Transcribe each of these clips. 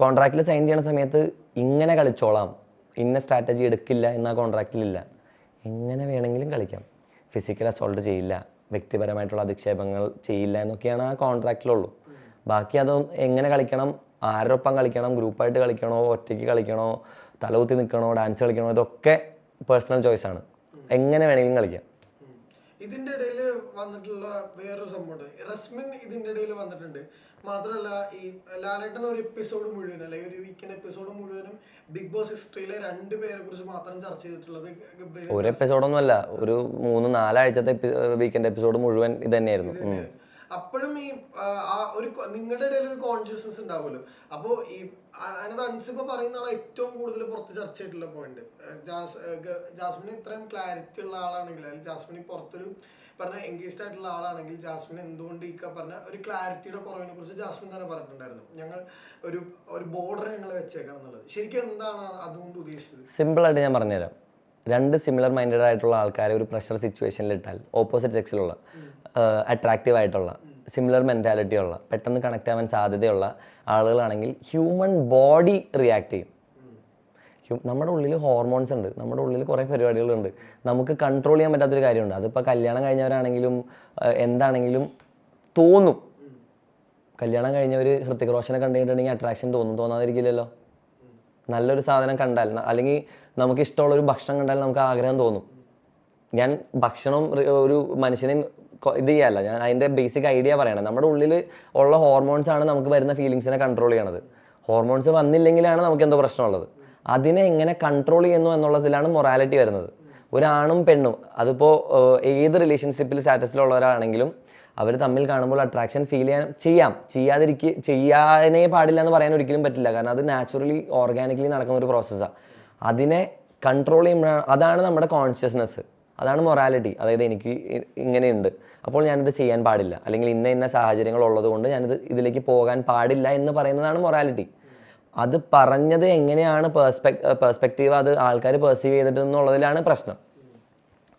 കോൺട്രാക്റ്റിൽ sign ചെയ്യണ സമയത്ത് ഇങ്ങനെ കളിച്ചോളാം. ഇന്ന സ്ട്രാറ്റജി എടുക്കില്ല എന്ന കോൺട്രാക്റ്റിലില്ല എങ്ങനെ വേണമെങ്കിലും കളിക്കാം. ഫിസിക്കൽ അസോൾട്ട് ചെയ്യില്ല. വ്യക്തിപരമായിട്ടുള്ള അധിക്ഷേപങ്ങൾ ചെയ്യില്ല എന്നൊക്കെയാണ് ആ കോൺട്രാക്റ്റിലുള്ളൂ ബാക്കി അത് എങ്ങനെ കളിക്കണം? ആരൊപ്പം കളിക്കണം? ഗ്രൂപ്പായിട്ട് കളിക്കണോ? ഒറ്റയ്ക്ക് കളിക്കണോ? തലകുത്തി നിൽക്കണോ? ഡാൻസ് കളിക്കണോ? ഇതൊക്കെ പേഴ്സണൽ ചോയ്സാണ് എങ്ങനെ വേണമെങ്കിലും കളിക്കാം. ഇതിന്റെ ഇടയിൽ വന്നിട്ടുള്ള വേറൊരു സംഭവമുണ്ട്. റസ്മിൻ ഇതിന്റെ ഇടയിൽ വന്നിട്ടുണ്ട്. മാത്രമല്ല ഈ ലാലേട്ടൻ ഒരു എപ്പിസോഡ് മുഴുവൻ അല്ലെങ്കിൽ ഒരു വീക്കെൻഡ് എപ്പിസോഡ് മുഴുവനും ബിഗ് ബോസ് ഹിസ്റ്ററിയിലെ രണ്ട് പേരെ കുറിച്ച് മാത്രം ചർച്ച ചെയ്തിട്ടുള്ളത് ഒരു എപ്പിസോഡൊന്നും അല്ല ഒരു മൂന്ന് നാലാഴ്ചത്തെ വീക്കെൻഡ് എപ്പിസോഡ് മുഴുവൻ ഇത് തന്നെയായിരുന്നു. അപ്പോഴും ഈ ആ, ഒരു നിങ്ങളുടെ ഇടയിൽ ഒരു കോൺഷ്യസ്നസ് ഉണ്ടാവുമല്ലോ. അപ്പോൾ ഈ അതിനകത്ത് അൻസിപ്പ പറയുന്ന ആളെ ഏറ്റവും കൂടുതൽ പുറത്ത് ചർച്ച ചെയ്തിട്ടുള്ള പോയിന്റ് ജാസ്മിൻ ഇത്രയും ക്ലാരിറ്റി ഉള്ള ആളാണെങ്കിൽ അല്ലെങ്കിൽ ജാസ്മിൻ പുറത്തൊരു പറഞ്ഞ എൻഗേജ്ഡ് ആയിട്ടുള്ള ആളാണെങ്കിൽ ജാസ്മിൻ എന്തുകൊണ്ട് ഈ പറഞ്ഞ ഒരു ക്ലാരിറ്റിയുടെ കുറവിനെ കുറിച്ച് ജാസ്മിൻ തന്നെ പറഞ്ഞിട്ടുണ്ടായിരുന്നു. ഞങ്ങൾ ഒരു ഒരു ബോർഡർ ഞങ്ങൾ വെച്ചേക്കണം എന്നുള്ളത്. ശരിക്കും എന്താണ് അതുകൊണ്ട് ഉദ്ദേശിച്ചത്? സിമ്പിൾ ആയിട്ട് ഞാൻ പറഞ്ഞുതരാം. രണ്ട് സിമിലർ മൈൻഡഡ് ആയിട്ടുള്ള ആൾക്കാരെ ഒരു പ്രഷർ സിറ്റുവേഷനിൽ ഇട്ടാൽ ഓപ്പോസിറ്റ് സെക്സിലുള്ള അട്രാക്റ്റീവ് ആയിട്ടുള്ള സിമിലർ മെന്റാലിറ്റി ഉള്ള പെട്ടെന്ന് കണക്ട് ആവാൻ സാധ്യതയുള്ള ആളുകളാണെങ്കിൽ ഹ്യൂമൻ ബോഡി റിയാക്ട് ചെയ്യും. നമ്മുടെ ഉള്ളിൽ ഹോർമോൺസ് ഉണ്ട് നമ്മുടെ ഉള്ളിൽ കുറേ പരിപാടികളുണ്ട്. നമുക്ക് കൺട്രോൾ ചെയ്യാൻ പറ്റാത്തൊരു കാര്യമുണ്ട്. അതിപ്പോൾ കല്യാണം കഴിഞ്ഞവരാണെങ്കിലും എന്താണെങ്കിലും തോന്നും. കല്യാണം കഴിഞ്ഞവർ ഹൃത്തിക് റോഷനെ കണ്ടുകഴിഞ്ഞിട്ടുണ്ടെങ്കിൽ അട്രാക്ഷൻ തോന്നും തോന്നാതിരിക്കില്ലല്ലോ. നല്ലൊരു സാധനം കണ്ടാൽ അല്ലെങ്കിൽ നമുക്ക് ഇഷ്ടമുള്ള ഒരു ഭക്ഷണം കണ്ടാൽ നമുക്ക് ആഗ്രഹം തോന്നും. ഞാൻ ഭക്ഷണം ഒരു മനുഷ്യനെ കൊ- ഇത് ചെയ്യാല്ല. ഞാൻ അതിന്റെ ബേസിക് ഐഡിയ പറയണം നമ്മുടെ ഉള്ളിൽ ഉള്ള ഹോർമോൺസ് ആണ് നമുക്ക് വരുന്ന ഫീലിങ്സിനെ കൺട്രോൾ ചെയ്യണത്. ഹോർമോൺസ് വന്നില്ലെങ്കിലാണ് നമുക്ക് എന്തോ പ്രശ്നമുള്ളത്. അതിനെ എങ്ങനെ കൺട്രോൾ ചെയ്യുന്നു എന്നുള്ളതിലാണ് മൊറാലിറ്റി വരുന്നത്. ഒരാണും പെണ്ണും അതിപ്പോൾ ഏത് റിലേഷൻഷിപ്പിൽ സ്റ്റാറ്റസിലുള്ളവരാണെങ്കിലും അവർ തമ്മിൽ കാണുമ്പോൾ അട്രാക്ഷൻ ഫീൽ ചെയ്യാൻ ചെയ്യാം. ചെയ്യാതിരിക്കുക ചെയ്യാനേ പാടില്ല എന്ന് പറയാൻ ഒരിക്കലും പറ്റില്ല. കാരണം അത് നാച്ചുറലി ഓർഗാനിക്കലി നടക്കുന്ന ഒരു പ്രോസസ്സാണ് അതിനെ കൺട്രോൾ ചെയ്യുമ്പോഴാണ് അതാണ് നമ്മുടെ കോൺഷ്യസ്നെസ് അതാണ് മൊറാലിറ്റി അതായത് എനിക്ക് ഇങ്ങനെയുണ്ട്. അപ്പോൾ ഞാനിത് ചെയ്യാൻ പാടില്ല. അല്ലെങ്കിൽ ഇന്ന ഇന്ന സാഹചര്യങ്ങൾ ഉള്ളതുകൊണ്ട് ഞാനിത് ഇതിലേക്ക് പോകാൻ പാടില്ല എന്ന് പറയുന്നതാണ് മൊറാലിറ്റി അത് പറഞ്ഞത് എങ്ങനെയാണ് പേഴ്സ്പെക് പേഴ്സ്പെക്റ്റീവ് അത് ആൾക്കാർ പെർസീവ് ചെയ്തിട്ട് എന്നുള്ളതിലാണ് പ്രശ്നം.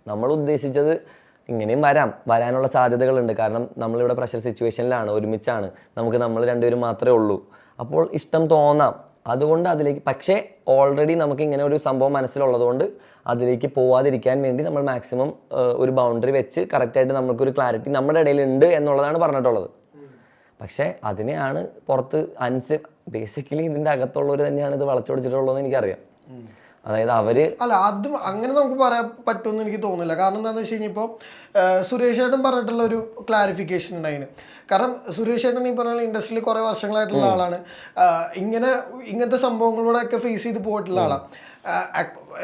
നമ്മൾ ഉദ്ദേശിച്ചത് ഇങ്ങനെയും വരാം. വരാനുള്ള സാധ്യതകളുണ്ട്. കാരണം നമ്മളിവിടെ പ്രഷർ സിറ്റുവേഷനിലാണ് ഒരുമിച്ചാണ്. നമുക്ക് നമ്മൾ രണ്ടുപേരും മാത്രമേ ഉള്ളൂ. അപ്പോൾ ഇഷ്ടം തോന്നാം. അതുകൊണ്ട് അതിലേക്ക് പക്ഷേ ഓൾറെഡി നമുക്ക് ഇങ്ങനെ ഒരു സംഭവം മനസ്സിലുള്ളതുകൊണ്ട് അതിലേക്ക് പോവാതിരിക്കാൻ വേണ്ടി നമ്മൾ മാക്സിമം ഒരു ബൗണ്ടറി വെച്ച് കറക്റ്റായിട്ട് നമുക്കൊരു ക്ലാരിറ്റി നമ്മുടെ ഇടയിൽ ഉണ്ട് എന്നുള്ളതാണ് പറഞ്ഞിട്ടുള്ളത്. പക്ഷേ അതിനെയാണ് പുറത്ത് അൻസ് ബേസിക്കലി ഇതിന്റെ അകത്തുള്ളവർ തന്നെയാണ് ഇത് വളച്ചൊടിച്ചിട്ടുള്ളതെന്ന് എനിക്കറിയാം. അതായത് അവർ അല്ല ആദ്യം അങ്ങനെ നമുക്ക് പറയാൻ പറ്റുമെന്ന് എനിക്ക് തോന്നുന്നില്ല. കാരണം എന്താണെന്ന് വെച്ച് കഴിഞ്ഞപ്പോൾ സുരേഷ് ഏട്ടൻ പറഞ്ഞിട്ടുള്ള ഒരു ക്ലാരിഫിക്കേഷൻ ഉണ്ട് അതിന്. കാരണം സുരേഷ് ഏട്ടൻ ഈ പറഞ്ഞ ഇൻഡസ്ട്രിയിൽ കുറേ വർഷങ്ങളായിട്ടുള്ള ആളാണ്. ഇങ്ങനെ ഇങ്ങനത്തെ സംഭവങ്ങളോടൊക്കെ ഫേസ് ചെയ്ത് പോയിട്ടുള്ള ആളാണ്.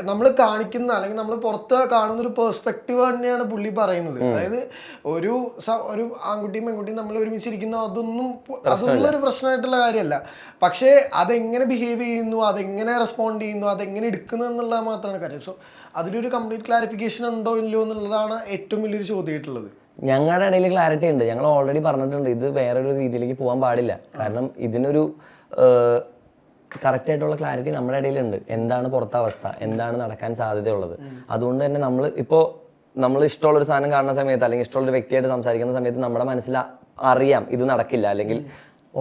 നമ്മൾ കാണിക്കുന്ന അല്ലെങ്കിൽ നമ്മൾ പുറത്ത് കാണുന്ന ഒരു പെർസ്പെക്റ്റീവ് തന്നെയാണ് പുള്ളി പറയുന്നത്. അതായത് ഒരു സ- ഒരു ആൺകുട്ടിയും പെൺകുട്ടിയും നമ്മൾ ഒരുമിച്ചിരിക്കുന്ന അതൊന്നും അതൊന്നും ഒരു പ്രശ്നമായിട്ടുള്ള കാര്യമല്ല. പക്ഷേ അതെങ്ങനെ ബിഹേവ് ചെയ്യുന്നു അതെങ്ങനെ റെസ്പോണ്ട് ചെയ്യുന്നു അതെങ്ങനെ എടുക്കുന്നു എന്നുള്ളത് മാത്രമാണ് കാര്യം. സോ അതിലൊരു കംപ്ലീറ്റ് ക്ലാരിഫിക്കേഷൻ ഉണ്ടോ ഇല്ലയോ എന്നുള്ളതാണ് ഏറ്റവും വലിയൊരു ചോദ്യമായിട്ടുള്ളത്. ഞങ്ങളുടെ ഇടയിൽ ക്ലാരിറ്റി ഉണ്ട്. ഞങ്ങൾ ഓൾറെഡി പറഞ്ഞിട്ടുണ്ട് ഇത് വേറൊരു രീതിയിലേക്ക് പോകാൻ പാടില്ല. കാരണം ഇതിനൊരു കറക്റ്റ് ആയിട്ടുള്ള ക്ലാരിറ്റി നമ്മുടെ ഇടയിലുണ്ട്. എന്താണ് പുറത്തെ അവസ്ഥ? എന്താണ് നടക്കാൻ സാധ്യതയുള്ളത്? അതുകൊണ്ട് തന്നെ നമ്മൾ ഇപ്പോൾ നമ്മൾ ഇഷ്ടമുള്ള ഒരു സാധനം കാണുന്ന സമയത്ത് അല്ലെങ്കിൽ ഇഷ്ടമുള്ള ഒരു വ്യക്തിയായിട്ട് സംസാരിക്കുന്ന സമയത്ത് നമ്മുടെ മനസ്സിൽ അറിയാം ഇത് നടക്കില്ല. അല്ലെങ്കിൽ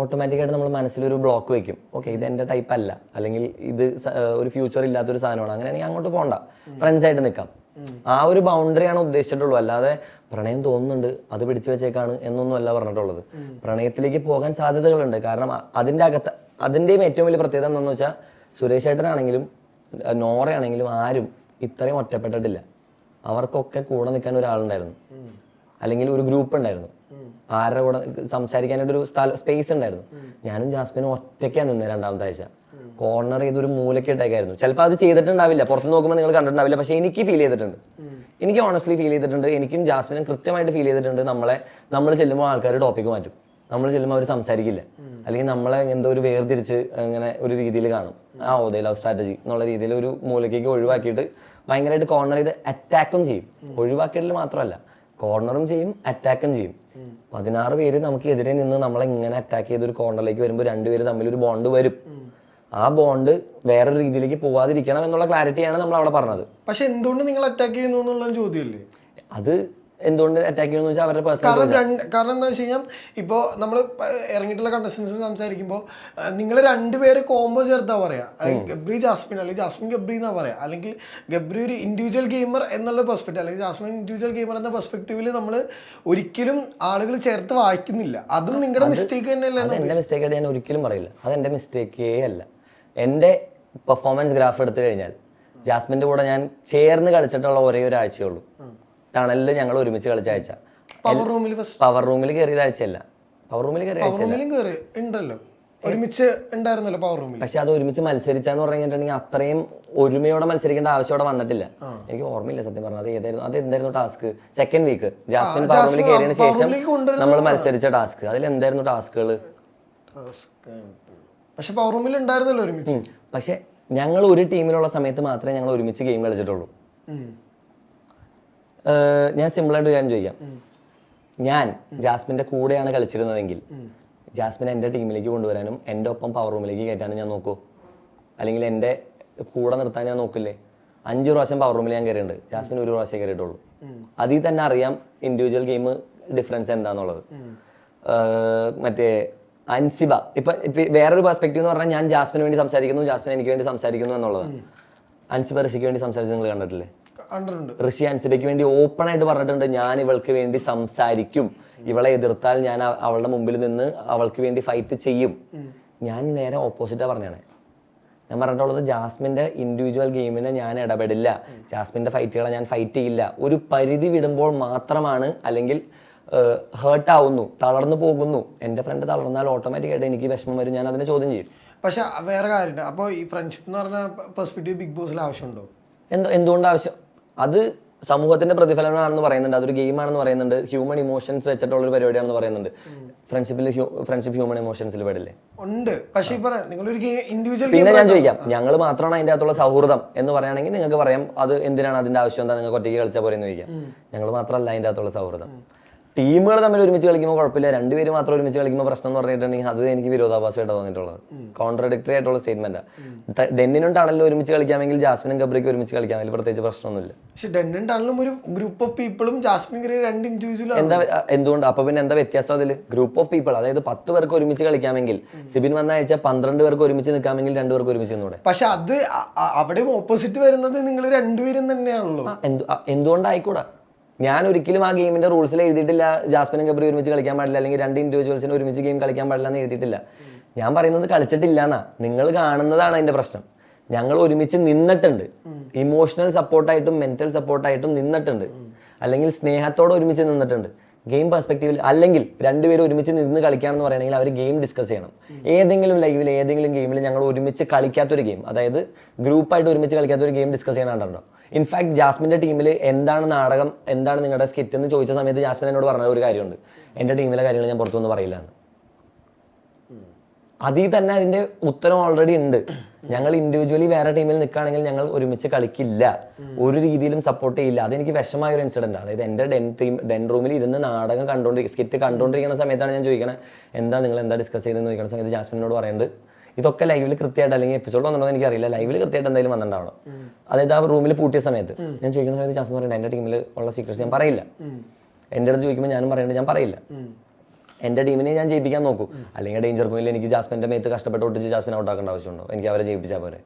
ഓട്ടോമാറ്റിക്കായിട്ട് നമ്മൾ മനസ്സിലൊരു ബ്ലോക്ക് വെക്കും. ഓക്കെ ഇത് എന്റെ ടൈപ്പ് അല്ല. അല്ലെങ്കിൽ ഇത് ഒരു ഫ്യൂച്ചർ ഇല്ലാത്തൊരു സാധനമാണ്. അങ്ങനെയാണെങ്കിൽ അങ്ങോട്ട് പോകണ്ട ഫ്രണ്ട്സായിട്ട് നിൽക്കാം. ആ ഒരു ബൗണ്ടറിയാണ് ഉദ്ദേശിച്ചിട്ടുള്ളൂ. അല്ലാതെ പ്രണയം തോന്നുന്നുണ്ട് അത് പിടിച്ചു വെച്ചേക്കാണ് എന്നൊന്നും അല്ല പറഞ്ഞിട്ടുള്ളത്. പ്രണയത്തിലേക്ക് പോകാൻ സാധ്യതകളുണ്ട്. കാരണം അതിന്റെ അകത്ത് അതിന്റെയും ഏറ്റവും വലിയ പ്രത്യേകത എന്താണെന്ന് വെച്ചാൽ സുരേഷ് ഏട്ടനാണെങ്കിലും നോറയാണെങ്കിലും ആരും ഇത്രയും ഒറ്റപ്പെട്ടിട്ടില്ല. അവർക്കൊക്കെ കൂടെ നിൽക്കാൻ ഒരാളുണ്ടായിരുന്നു. അല്ലെങ്കിൽ ഒരു ഗ്രൂപ്പ് ഉണ്ടായിരുന്നു. ആരുടെ കൂടെ സംസാരിക്കാനായിട്ടൊരു സ്ഥല സ്പേസ് ഉണ്ടായിരുന്നു. ഞാനും ജാസ്മിനും ഒറ്റയ്ക്കാണ് നിന്നത് രണ്ടാമത്തെ ആഴ്ച. കോർണർ ചെയ്തൊരു മൂലയ്ക്ക് ഇട്ടേക്കായിരുന്നു. ചിലപ്പോൾ അത് ചെയ്തിട്ടുണ്ടാവില്ല. പുറത്ത് നോക്കുമ്പോൾ നിങ്ങൾ കണ്ടിട്ടുണ്ടാവില്ല. പക്ഷേ എനിക്ക് ഫീൽ ചെയ്തിട്ടുണ്ട്. എനിക്ക് ഓണസ്റ്റ്ലി ഫീൽ ചെയ്തിട്ടുണ്ട്. എനിക്കും ജാസ്മിനും കൃത്യമായിട്ട് ഫീൽ ചെയ്തിട്ടുണ്ട്. നമ്മളെ നമ്മൾ ചെല്ലുമ്പോൾ ആൾക്കാർ ടോപ്പിക്ക് മാറ്റും. നമ്മൾ ചെല്ലുമ്പോൾ അവർ സംസാരിക്കില്ല. അല്ലെങ്കിൽ നമ്മളെ എന്തോ ഒരു വേർതിരിച്ച് അങ്ങനെ ഒരു രീതിയിൽ കാണും. ആ ഓതേ ലവ് സ്ട്രാറ്റജി എന്നുള്ള രീതിയിൽ ഒരു മൂലക്കേക്ക് ഒഴിവാക്കിയിട്ട് ഭയങ്കരമായിട്ട് കോർണർ ചെയ്ത് അറ്റാക്കും ചെയ്യും. ഒഴിവാക്കിയതിൽ മാത്രമല്ല. കോർണറും ചെയ്യും അറ്റാക്കും ചെയ്യും. പതിനാറ് പേര് നമുക്ക് എതിരെ നിന്ന് നമ്മളെ ഇങ്ങനെ അറ്റാക്ക് ചെയ്ത് ഒരു കോർണറിലേക്ക് വരുമ്പോൾ രണ്ടുപേര് തമ്മിൽ ഒരു ബോണ്ട് വരും. ആ ബോണ്ട് വേറൊരു രീതിയിലേക്ക് പോവാതിരിക്കണം എന്നുള്ള ക്ലാരിറ്റിയാണ് നമ്മൾ അവിടെ പറഞ്ഞത്. പക്ഷെ എന്തുകൊണ്ട് നിങ്ങൾ അറ്റാക്ക് ചെയ്യുന്നു എന്നുള്ള ചോദ്യമല്ലേ? അത് എന്തുകൊണ്ട് അറ്റാക്ക് ചെയ്യുന്നു വെച്ചാൽ അവരുടെ കാരണം രണ്ട് കാരണം എന്താ വെച്ച് കഴിഞ്ഞാൽ ഇപ്പോൾ നമ്മൾ ഇറങ്ങിയിട്ടുള്ള കണ്ടസ്റ്റൻസ് സംസാരിക്കുമ്പോൾ നിങ്ങൾ രണ്ടുപേര് കോംബോ ചേർത്താ പറയാ. ഗബ്രി ജാസ്മിൻ അല്ലെങ്കിൽ ജാസ്മിൻ ഗബ്രി എന്നാ പറയാ. അല്ലെങ്കിൽ ഗബ്രി ഒരു ഇൻഡിവിജ്വൽ ഗെയിമർ എന്നുള്ള പെർസ്പെക്റ്റീവ് അല്ലെങ്കിൽ ജാസ്മിൻ ഇൻഡിവിജ്വൽ ഗെയിമർ എന്ന പെർസ്പെക്റ്റീവിൽ നമ്മൾ ഒരിക്കലും ആളുകൾ ചേർത്ത് വായിക്കുന്നില്ല. അതും നിങ്ങളുടെ മിസ്റ്റേക്ക് തന്നെയല്ലേ എന്റെ മിസ്റ്റേക്ക് ആയിട്ട് ഞാൻ ഒരിക്കലും പറയില്ല. അത് എന്റെ മിസ്റ്റേക്കേ അല്ല. എന്റെ പെർഫോമൻസ് ഗ്രാഫ് എടുത്തു കഴിഞ്ഞാൽ ജാസ്മിന്റെ കൂടെ ഞാൻ ചേർന്ന് കളിച്ചിട്ടുള്ള ഒരേ ഒരു ആഴ്ചയുള്ളൂ ടണലിൽ ഞങ്ങൾ ഒരുമിച്ച് കളിച്ച ആഴ്ച. പവർ റൂമിൽ പവർ റൂമിൽ കയറിയത് ആഴ്ചയല്ല. പവർ റൂമിൽ കയറിയ ഒരുമിച്ച് ഉണ്ടായിരുന്നല്ലോ പവർ റൂമിൽ പക്ഷെ അത് ഒരുമിച്ച് മത്സരിച്ചാന്ന് പറഞ്ഞിട്ടുണ്ടെങ്കിൽ അത്രയും ഒരുമയോടെ മത്സരിക്കേണ്ട ആവശ്യം അവിടെ വന്നിട്ടില്ല. എനിക്ക് ഓർമ്മയില്ല സത്യം പറഞ്ഞത്. അത് ഏതായിരുന്നു? അത് എന്തായിരുന്നു task second week Jasmin power റൂമിൽ കയറിയതിനു ശേഷം നമ്മൾ മത്സരിച്ച ടാസ്ക് അതിൽ എന്തായിരുന്നു ടാസ്കുകൾ പക്ഷെ പവർ റൂമിൽ ഉണ്ടായിരുന്നല്ലോ ഒരുമിച്ച്. പക്ഷെ ഞങ്ങൾ ഒരു ടീമിലുള്ള സമയത്ത് മാത്രമേ ഞങ്ങൾ ഒരുമിച്ച് ഗെയിം കളിച്ചിട്ടുള്ളൂ. ഞാൻ സിമ്പിളായിട്ട് കാര്യം ചോദിക്കാം. ഞാൻ ജാസ്മിന്റെ കൂടെയാണ് കളിച്ചിരുന്നതെങ്കിൽ ജാസ്മിൻ എന്റെ ടീമിലേക്ക് കൊണ്ടുവരാനും എന്റെ ഒപ്പം പവർ റൂമിലേക്ക് കയറ്റാനും ഞാൻ നോക്കൂ. അല്ലെങ്കിൽ എന്റെ കൂടെ നിർത്താൻ ഞാൻ നോക്കില്ലേ? അഞ്ച് പ്രാവശ്യം പവർ റൂമിൽ ഞാൻ കയറിയിട്ടുണ്ട്. ജാസ്മിൻ ഒരു പ്രാവശ്യം കയറിയിട്ടുള്ളൂ. അതിൽ തന്നെ അറിയാം ഇൻഡിവിജ്വൽ ഗെയിം ഡിഫറൻസ് എന്താന്നുള്ളത്. മറ്റേ അൻസിബ. ഇപ്പൊ വേറൊരു പെർസ്പെക്റ്റീവ് എന്ന് പറഞ്ഞാൽ ഞാൻ ജാസ്മിന് വേണ്ടി സംസാരിക്കുന്നു ജാസ്മിൻ എനിക്ക് വേണ്ടി സംസാരിക്കുന്നു എന്നുള്ളതാണ് അൻസിബ ഋഷിക്ക് വേണ്ടി സംസാരിച്ചത് നിങ്ങൾ കണ്ടിട്ടില്ലേ? ഋഷി അൻസിബയ്ക്ക് വേണ്ടി ഓപ്പൺ ആയിട്ട് പറഞ്ഞിട്ടുണ്ട് ഞാൻ ഇവൾക്ക് വേണ്ടി സംസാരിക്കും. ഇവളെ എതിർത്താൽ ഞാൻ അവളുടെ മുമ്പിൽ നിന്ന് അവൾക്ക് വേണ്ടി ഫൈറ്റ് ചെയ്യും. ഞാൻ നേരെ ഓപ്പോസിറ്റാ പറഞ്ഞാണ്. ഞാൻ പറഞ്ഞിട്ടുള്ളത് ജാസ്മിന്റെ ഇൻഡിവിജ്വൽ ഗെയിമിനെ ഞാൻ ഇടപെടില്ല. ജാസ്മിന്റെ ഫൈറ്റുകളെ ഞാൻ ഫൈറ്റ് ചെയ്യില്ല. ഒരു പരിധി വിടുമ്പോൾ മാത്രമാണ് അല്ലെങ്കിൽ ഹേർട്ട് ആവുന്നു തളർന്നു പോകുന്നു. എന്റെ ഫ്രണ്ട് തളർന്നാൽ ഓട്ടോമാറ്റിക്കായിട്ട് എനിക്ക് വിഷമം വരും ഞാൻ അതിനെ ചോദ്യം ചെയ്യും. പക്ഷെ വേറെ കാര്യമുണ്ട്. അപ്പോൾ ഈ ഫ്രണ്ട്ഷിപ്പ് എന്ന് പറഞ്ഞ പെർസ്പെക്റ്റീവ് ബിഗ് ബോസിൽ ആവശ്യമുണ്ടോ? എന്തോ എന്തുകൊണ്ട് ആവശ്യം? അത് സമൂഹത്തിന്റെ പ്രതിഫലനമാണെന്ന് പറയുന്നുണ്ട് അതൊരു ഗെയിമാണെന്ന് പറയുന്നുണ്ട്. ഹ്യൂമൻ ഇമോഷൻസ് വെച്ചിട്ടുള്ള ഒരു പരിപാടിയാണെന്ന് പറയുന്നുണ്ട്. ഫ്രണ്ട്ഷിപ്പിൽ ഫ്രണ്ട്ഷിപ്പ് ഹ്യൂമൻ ഇമോഷൻസിൽ പെടില്ലേ? ഉണ്ട്. പക്ഷേ നിങ്ങളൊരു ഇൻഡിവിജ്വൽ പിന്നെ ഞാൻ ചോദിക്കാം ഞങ്ങൾ മാത്രമാണ് അതിന്റെ അകത്തുള്ള സൗഹൃദം എന്ന് പറയുകയാണെങ്കിൽ നിങ്ങൾക്ക് പറയാം അത് എന്തിനാണ് അതിന്റെ ആവശ്യം എന്താ നിങ്ങൾക്ക് ഒറ്റയ്ക്ക് കളിച്ചാൽ പോലെ എന്ന് ചോദിക്കാം ഞങ്ങൾ മാത്രമല്ല അതിന്റെ അകത്തുള്ള സൗഹൃദം. ടീമുകൾ തമ്മിൽ ഒരുമിച്ച് കളിക്കുമ്പോൾ കുഴപ്പമില്ല. രണ്ടുപേര് മാത്രം ഒരുമിച്ച് കളിക്കുമ്പോൾ പ്രശ്നം എന്ന് പറഞ്ഞിട്ടുണ്ടെങ്കിൽ അത് എനിക്ക് വിരോധാഭാസമായിട്ട് തോന്നിയിട്ടുള്ളത്. കോൺട്രഡിക്ടറി ആയിട്ടുള്ള സ്റ്റേറ്റ്മെന്റ് ഡെന്നിനും ടണലിലും ഒരുമിച്ച് കളിക്കാമെങ്കിൽ ജാസ്മിനും ഗബ്രിക്കും ഒരുമിച്ച് കളിക്കാമെങ്കിൽ അതിൽ പ്രത്യേകിച്ച് പ്രശ്നമൊന്നുമില്ല. പക്ഷെ ഡെന്നും ടണലും ഒരു ഗ്രൂപ്പ് ഓഫ് പീപ്പിളും ജാസ്മിൻ രണ്ട് ഇൻഡിവിജ്വൽ എന്താ എന്തുകൊണ്ട്? അപ്പൊ പിന്നെ എന്താ വ്യത്യാസം അതിൽ ഗ്രൂപ്പ് ഓഫ് പീപ്പിൾ അതായത് പത്ത് പേർക്ക് ഒരുമിച്ച് കളിക്കാമെങ്കിൽ സിബിൻ വന്ന ആഴ്ച പന്ത്രണ്ട് പേർക്ക് ഒരുമിച്ച് നിൽക്കാമെങ്കിൽ രണ്ടു പേർക്ക് ഒരുമിച്ച് നിന്നൂടെ? പക്ഷെ അത് അവിടെ ഓപ്പോസിറ്റ് വരുന്നത് നിങ്ങൾ രണ്ടുപേരും തന്നെയാണല്ലോ. എന്തുകൊണ്ടായിക്കൂടാ? ഞാൻ ഒരിക്കലും ആ ഗെയിമിന്റെ റൂൾസിൽ എഴുതിയിട്ടില്ല. ജാസ്മിനും ഗബ്രി ഒരുമിച്ച് കളിക്കാൻ പാടില്ല. അല്ലെങ്കിൽ രണ്ട് ഇൻഡിവിജ്വൽസിന് ഒരുമിച്ച് ഗെയിം കളിക്കാൻ പാടില്ല എന്ന് എഴുതിയിട്ടില്ല. ഞാൻ പറയുന്നത് കളിച്ചിട്ടില്ല എന്നാ നിങ്ങൾ കാണുന്നതാണ് അതിന്റെ പ്രശ്നം. ഞങ്ങൾ ഒരുമിച്ച് നിന്നിട്ടുണ്ട്. ഇമോഷണൽ സപ്പോർട്ടായിട്ടും മെന്റൽ സപ്പോർട്ടായിട്ടും നിന്നിട്ടുണ്ട്. അല്ലെങ്കിൽ സ്നേഹത്തോടെ ഒരുമിച്ച് നിന്നിട്ടുണ്ട്. ഗെയിം പെർസ്പെക്റ്റീവിൽ അല്ലെങ്കിൽ രണ്ടുപേരും ഒരുമിച്ച് നിന്ന് കളിക്കുകയാണെന്ന് പറയുകയാണെങ്കിൽ അവർ ഗെയിം ഡിസ്കസ് ചെയ്യണം. ഏതെങ്കിലും ലൈവിൽ ഏതെങ്കിലും ഗെയിമിൽ ഞങ്ങൾ ഒരുമിച്ച് കളിക്കാത്തൊരു ഗെയിം അതായത് ഗ്രൂപ്പായിട്ട് ഒരുമിച്ച് കളിക്കാത്തൊരു ഗെയിം ഡിസ്കസ് ചെയ്യാനുണ്ടോ ഇൻഫാക്ട് ജാസ്മിന്റെ ടീമിൽ എന്താണ് നാടകം എന്താണ് നിങ്ങളുടെ സ്കിറ്റ് എന്ന് ചോദിച്ച സമയത്ത് ജാസ്മിൻ എന്നോട് പറഞ്ഞ ഒരു കാര്യമുണ്ട്. എന്റെ ടീമിലെ കാര്യങ്ങൾ ഞാൻ പുറത്തൊന്നും പറയില്ല എന്ന്. അതിൽ തന്നെ അതിന്റെ ഉത്തരം ഓൾറെഡി ഉണ്ട്. ഞങ്ങൾ ഇൻഡിവിജ്വലി വേറെ ടീമിൽ നിൽക്കുകയാണെങ്കിൽ ഞങ്ങൾ ഒരുമിച്ച് കളിക്കില്ല. ഒരു രീതിയിലും സപ്പോർട്ട് ചെയ്യില്ല. അതെനിക്ക് വിഷമായ ഒരു ഇൻസിഡന്റ് അതായത് എന്റെ ഡെൻ ടീം ഡെൻ റൂമിൽ ഇരുന്ന് നാടകം കണ്ടുകൊണ്ടിരിക്കുക സ്കിറ്റ് കണ്ടുകൊണ്ടിരിക്കുന്ന സമയത്താണ് ഞാൻ ചോദിക്കണത് എന്താ നിങ്ങൾ എന്താ ഡിസ്കസ് ചെയ്തെന്ന് ചോദിക്കുന്ന സമയത്ത് ജാസ്മിനോട് പറയുന്നത് ഇതൊക്കെ ലൈവിൽ കൃത്യമായിട്ട് അല്ലെങ്കിൽ എപ്പിസോഡ് വന്നിട്ടുണ്ടോ എന്ന് എനിക്കറിയില്ല. ലൈവിൽ കൃത്യമായിട്ട് എന്തായാലും വന്നിട്ടുണ്ടാവണം. അതായത് ആ റൂമിൽ പൂട്ടിയ സമയത്ത് ഞാൻ ചോദിക്കുന്ന സമയത്ത് ജാസ്മിൻ പറയുന്നത് എന്റെ ടീമിൽ ഉള്ള സീക്രട്സ് ഞാൻ പറയില്ല. എന്റെ അടുത്ത് ചോദിക്കുമ്പോൾ ഞാനും പറയുന്നത് ഞാൻ പറയില്ല. എന്റെ ടീമിനെ ഞാൻ ജയിപ്പിക്കാൻ നോക്കൂ. അല്ലെങ്കിൽ ഡേഞ്ചർ പോയില്ല എനിക്ക് ജാസ്മിന്റെ മേത്ത് കഷ്ടപ്പെട്ട് ഒട്ടിച്ച് ജാസ്മിൻ ഔട്ടാക്കേണ്ട ആവശ്യമുണ്ടോ? എനിക്ക് അവരെ ജയിപ്പിച്ചാൽ പോരെ.